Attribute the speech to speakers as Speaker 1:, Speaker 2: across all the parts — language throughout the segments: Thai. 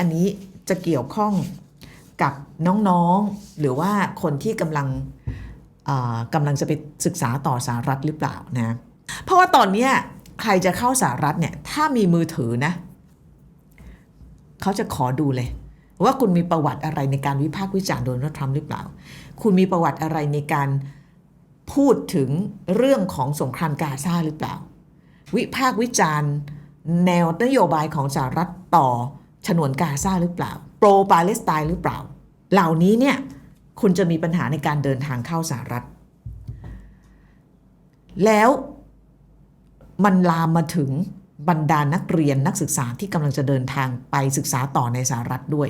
Speaker 1: อันนี้จะเกี่ยวข้องกับน้องๆ หรือว่าคนที่กำลังกำลังจะไปศึกษาต่อสหรัฐหรือเปล่านะ เพราะว่าตอนนี้ใครจะเข้าสหรัฐเนี่ย ถ้ามีมือถือนะ เขาจะขอดูเลย ว่าคุณมีประวัติอะไรในการวิพากษ์วิจารณ์โดนัลด์ทรัมป์หรือเปล่า คุณมีประวัติอะไรในการพูดถึงเรื่องของสงครามกาซาหรือเปล่า วิพากษ์วิจารณ์แนวนโยบายของสหรัฐต่อ ฉนวนกาซาหรือเปล่า โปรปาเลสไตน์หรือเปล่า เหล่านี้เนี่ยคุณจะมีปัญหาในการเดินทางเข้าสหรัฐ แล้วมันลามมาถึงบรรดานักเรียนนักศึกษาที่กำลังจะเดินทางไปศึกษาต่อในสหรัฐด้วย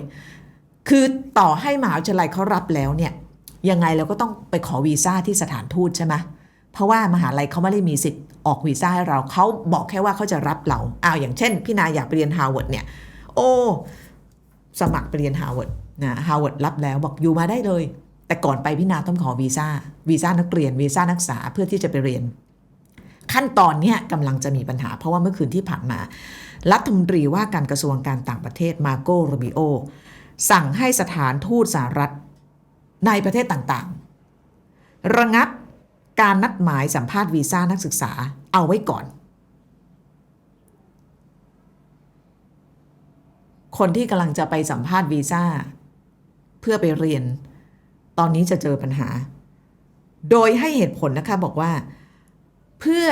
Speaker 1: คือต่อให้มหาวิทยาลัยเขารับแล้วเนี่ยยังไงเราก็ต้องไปขอวีซ่าที่สถานทูตใช่ไหมเพราะว่ามหาลัยเขาไม่ได้มีสิทธิ์ออกวีซ่าให้เราเขาบอกแค่ว่าเขาจะรับเราอ้าวอย่างเช่น พี่นายอยากไปเรียนฮาร์วาร์ดเนี่ย โอ้สมัครไปเรียนฮาร์วาร์ดนะฮาร์วาร์ดรับแล้วบอกอยู่มาได้เลย แต่ก่อนไปพี่นาต้องขอวีซ่าวีซ่านักเรียนวีซ่านักศึกษาเพื่อที่จะไปเรียน ขั้นตอนนี้กำลังจะมีปัญหา เพราะว่าเมื่อคืนที่ผ่านมา รัฐมนตรีว่าการกระทรวงการต่างประเทศมาโกโรบิโอสั่งให้สถานทูตสหรัฐในประเทศต่างๆ ระงับการนัดหมายสัมภาษณ์วีซ่านักศึกษาเอาไว้ก่อน คนที่กำลังจะไปสัมภาษณ์วีซ่าเพื่อไปเรียน ตอนนี้จะเจอปัญหา โดยให้เหตุผลนะคะบอกว่าเพื่อ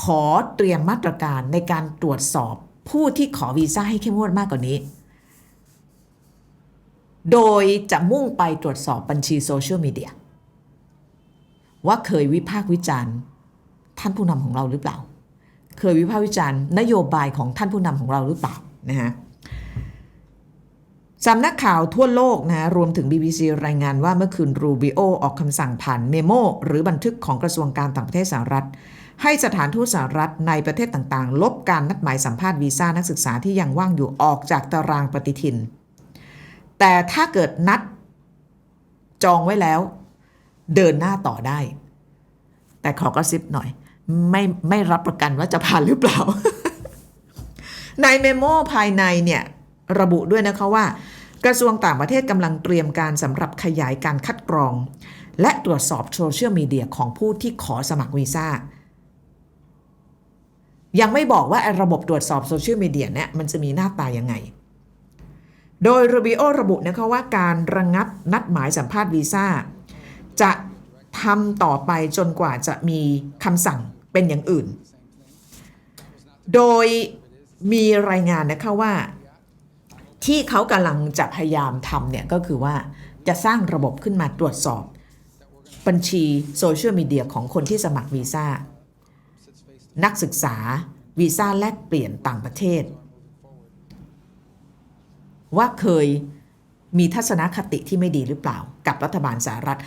Speaker 1: ขอเตรียมมาตรการในการตรวจสอบผู้ที่ขอวีซ่าให้เข้มงวดมากกว่านี้ โดยจะมุ่งไปตรวจสอบบัญชีโซเชียลมีเดียว่าเคยวิพากษ์วิจารณ์ ท่านผู้นำของเราหรือเปล่า เคยวิพากษ์วิจารณ์นโยบายของท่านผู้นำของเราหรือเปล่า นะฮะสำนักข่าวทั่วโลกนะรวมถึง BBC รายงานว่าเมื่อคืนรูบิโอออกคำสั่งผ่านเมโมหรือบันทึกของกระทรวงการต่างประเทศสหรัฐ ให้สถานทูตสหรัฐในประเทศต่างๆ ลบการนัดหมายสัมภาษณ์วีซ่านักศึกษาที่ยังว่างอยู่ออกจากตารางปฏิทิน แต่ถ้าเกิดนัดจองไว้แล้ว เดินหน้าต่อได้ แต่ขอกระซิบหน่อย ไม่ไม่รับประกันว่าจะผ่านหรือเปล่า ในเมโมภายในเนี่ยระบุด้วยนะคะว่า กระทรวงต่างประเทศกำลังเตรียมการสำหรับขยายการคัดกรอง และตรวจสอบโซเชียลมีเดียของผู้ที่ขอสมัครวีซ่ายังไม่บอกว่าระบบตรวจสอบโซเชียลมีเดียเนี่ยมันจะมีหน้าตายังไง โดยรูบิโอระบุนะคะว่าการระงงับนัดหมายสัมภาษณ์วีซ่าจะทำต่อไปจนกว่าจะมีคำสั่งเป็นอย่างอื่น โดย มีรายงานนะคะว่า ที่เขากำลังจะพยายามทำเนี่ยก็คือว่าจะสร้างระบบขึ้นมาตรวจสอบ บัญชีโซเชียลมีเดียของคนที่สมัครวีซ่า นักศึกษาวีซ่าแลกเปลี่ยนต่างประเทศ ว่าเคยมีทัศนคติที่ไม่ดีหรือเปล่า กับรัฐบาลสหรัฐ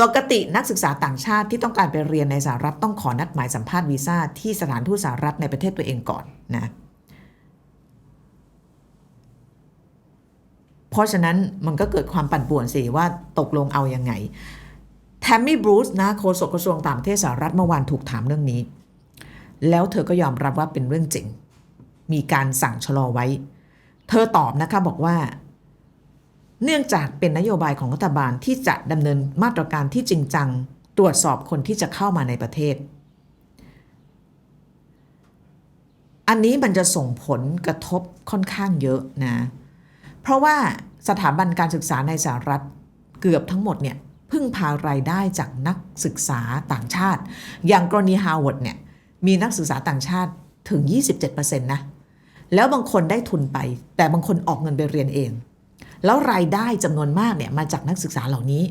Speaker 1: ปกตินักศึกษาต่างชาติที่ต้องการไปเรียนในสหรัฐต้องขอนัดหมายสัมภาษณ์วีซ่าที่สถานทูตสหรัฐในประเทศตัวเองก่อนนะ เพราะฉะนั้นมันก็เกิดความปั่นป่วนสิว่าตกลงเอายังไงแทมมี่บรูซนะโฆษกกระทรวงต่างประเทศสหรัฐเมื่อวานถูกถามเรื่องนี้ แล้วเธอก็ยอมรับว่าเป็นเรื่องจริง มีการสั่งชะลอไว้ เธอตอบนะคะบอกว่า เนื่องจากเป็นนโยบายของรัฐบาลที่จะดำเนินมาตรการที่จริงจัง ตรวจสอบคนที่จะเข้ามาในประเทศ อันนี้มันจะส่งผลกระทบค่อนข้างเยอะนะ เพราะว่าสถาบันการศึกษาในสหรัฐเกือบทั้งหมดเนี่ยพึ่งพารายได้จากนักศึกษาต่างชาติ อย่างกรณีฮาร์วาร์ดเนี่ยมีนักศึกษาต่างชาติถึง 27%นะแล้วบางคนได้ทุนไป แต่บางคนออกเงินไปเรียนเอง แล้วรายได้จำนวนมากเนี่ยมาจากนักศึกษาเหล่านี้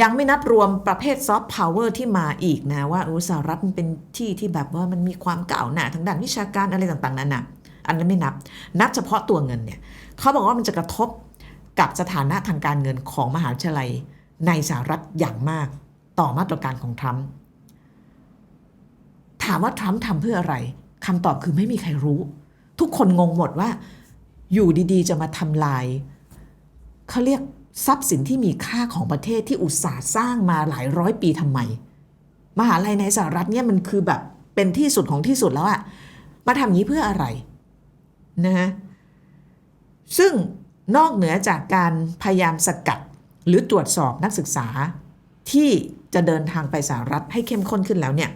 Speaker 1: ยังไม่นับรวมประเภทซอฟต์พาวเวอร์ที่มาอีกนะว่าอุสหรัฐมันเป็นที่ที่แบบว่ามันมีความเก้าหนาทางด้านวิชาการอะไรต่างๆนั่นนะ อันนั้นไม่นับ นับเฉพาะตัวเงินเนี่ยเขาบอกว่ามันจะกระทบกับสถานะทางการเงินของมหาวิทยาลัยในสหรัฐอย่างมากต่อมาตรการของทรัมป์ถามว่าทรัมป์ทำเพื่ออะไรคำตอบคือไม่มีใครรู้ ทุกคนงงหมดว่า อยู่ดีๆ จะมาทำลายเขาเรียกทรัพย์สินที่มีค่าของประเทศที่อุตสาห์สร้างมาหลายร้อยปีทำไม มหาลัยในสหรัฐเนี่ยมันคือแบบเป็นที่สุดของที่สุดแล้วอะมาทำอย่างนี้เพื่ออะไร นะฮะซึ่งนอกเหนือจากการพยายามสกัดหรือตรวจสอบนักศึกษาที่จะเดินทางไปสหรัฐให้เข้มข้นขึ้นแล้วเนี่ย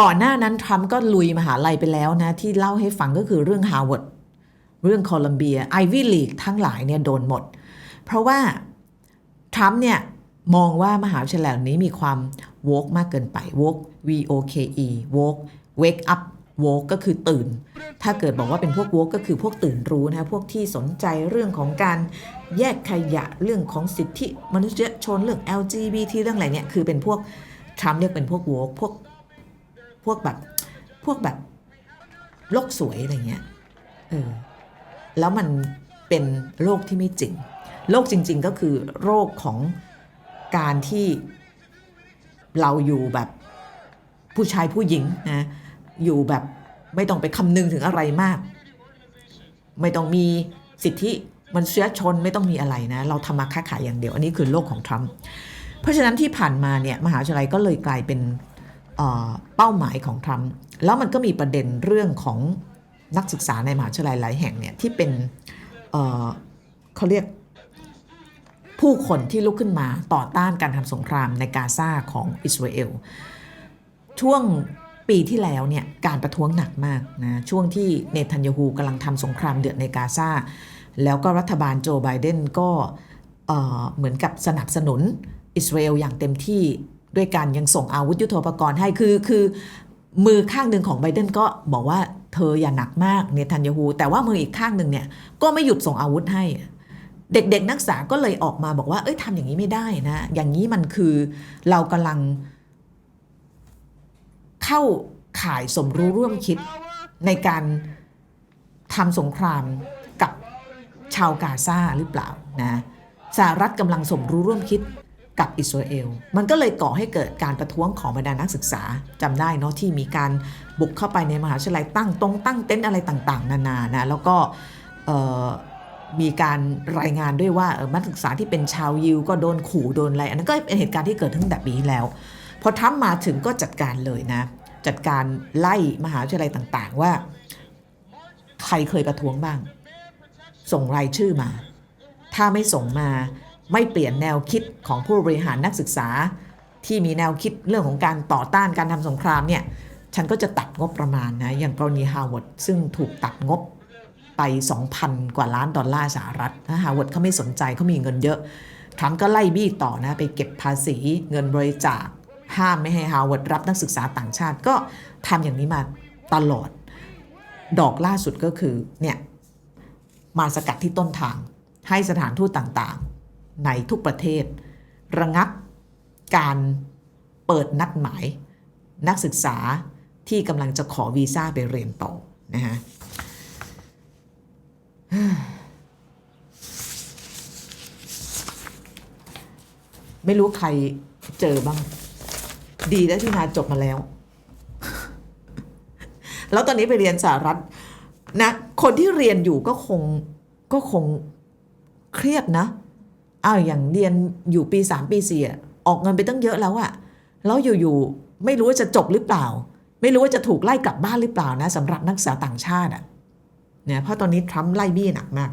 Speaker 1: ก่อนหน้านั้นทรัมป์ก็ลุยมหาลัยไปแล้วนะ ที่เล่าให้ฟังก็คือเรื่องฮาร์วาร์ดเรื่องโคลัมเบียไอวี่ลีกทั้งหลายเนี่ยโดนหมด เพราะว่าทรัมป์เนี่ยมองว่ามหาวิทยาลัยเหล่านี้มีความโวกมากเกินไปโวก V O K E โวก wake up โวกก็คือตื่น ถ้าเกิดบอกว่าเป็นพวกโวกก็คือพวกตื่นรู้นะพวกที่สนใจเรื่องของการแยกขยะเรื่องของสิทธิมนุษยชนเรื่อง LGBT เรื่องอะไรเนี่ยคือเป็นพวกทรัมป์เรียกเป็นพวกโวกพวกพวกแบบพวกแบบโลกสวยอะไรเงี้ยเออแล้วมันเป็นโรคที่ไม่จริง โรคจริง ๆ ก็คือโรคของการที่เราอยู่แบบผู้ชายผู้หญิงนะ อยู่แบบไม่ต้องไปคำนึงถึงอะไรมาก ไม่ต้องมีสิทธิมนุษยชนไม่ต้องมีอะไรนะ เราทำมาค้าขายอย่างเดียว อันนี้คือโลกของทรัมป์เพราะฉะนั้นที่ผ่านมาเนี่ยมหาวิทยาลัยก็เลยกลายเป็นเเป้าหมายของทรัมป์แล้วมันก็มีประเด็นเรื่องของนักศึกษาในมหาวิทยาลัยหลายแห่งเนี่ยที่เป็นเเขาเรียกผู้คนที่ลุกขึ้นมาต่อต้านการทำสงครามในกาซาของอิสราเอลช่วง ปีที่แล้วเนี่ยการประท้วงหนักมากนะช่วงที่เนทันยาฮูกำลังทำสงครามเดือดในกาซาแล้วก็รัฐบาลโจไบเดนก็เอ่อเหมือนกับสนับสนุนอิสราเอลอย่างเต็มที่ด้วยการยังส่งอาวุธยุโทโธปกรณ์ให้คือคือมือข้างหนึ่งของไบเดนก็บอกว่าเธออย่าหนักมากเนทันยาฮูแต่ว่ามืออีกข้างหนึ่งเนี่ยก็ไม่หยุดส่งอาวุธให้ เด็กๆนักศึกษาก็เลยออกมาบอกว่าเอ้ยทำอย่างนี้ไม่ได้นะ อย่างนี้มันคือเรากำลัง เข้าข่ายสมรู้ร่วมคิดในการทำสงครามกับชาวกาซาหรือเปล่านะสหรัฐกำลังสมรู้ร่วมคิดกับอิสราเอล มันก็เลยก่อให้เกิดการประท้วงของบรรดานักศึกษาจำได้เนาะที่มีการบุกเข้าไปในมหาวิทยาลัยตั้งตรงตั้งเต็นท์อะไรต่างๆ นานานะแล้วก็มีการรายงานด้วยว่านักศึกษาที่เป็นชาวยิวก็โดนขู่โดนอะไร อันนั้นก็เป็นเหตุการณ์ที่เกิดขึ้นแบบนี้แล้ว พอทรัมป์มาถึงก็จัดการเลยนะ จัดการไล่มหาวิทยาลัยต่างๆ ว่า ใครเคยประท้วงบ้าง ส่งรายชื่อมา ถ้าไม่ส่งมาไม่เปลี่ยนแนวคิดของผู้บริหารนักศึกษา ที่มีแนวคิดเรื่องของการต่อต้านการทำสงครามเนี่ยฉันก็จะตัดงบประมาณนะ อย่างกรณีฮาว a ร์ดซึ่งถูกตัดงบไป 2,000 กว่าล้านดอลลาร์สหรัฐนะฮาวเวิร์ดเขาไม่สนใจเขามีเงินเยอะทรัมป์ก็ไล่บี้ต่อนะ ไปเก็บภาษีเงินบริจาค ห้ามไม่ให้ฮาวเวิร์ดรับนักศึกษาต่างชาติก็ทำอย่างนี้มาตลอด ดอกล่าสุดก็คือเนี่ยมาสกัดที่ต้นทาง ให้สถานทูตต่างๆ ในทุกประเทศ ระงับการเปิดนัดหมาย นักศึกษาที่กำลังจะขอวีซ่าไปเรียนต่อนะฮะไม่รู้ใครเจอบ้าง ดีแล้วที่นาจบมาแล้ว แล้วตอนนี้ไปเรียนสหรัฐนะ คนที่เรียนอยู่ก็คงก็คงเครียดนะอ้าวอย่างเรียนอยู่ปีสามปีสี่อออกเงินไปตั้งเยอะแล้วอะแล้วอยู่ๆไม่รู้ว่าจะจบหรือเปล่า ไม่รู้ว่าจะถูกไล่กลับบ้านหรือเปล่านะสำหรับนักศึกษาต่างชาติอะเนี่ยเพราะตอนนี้ทรัมป์ไล่บี้หนักมาก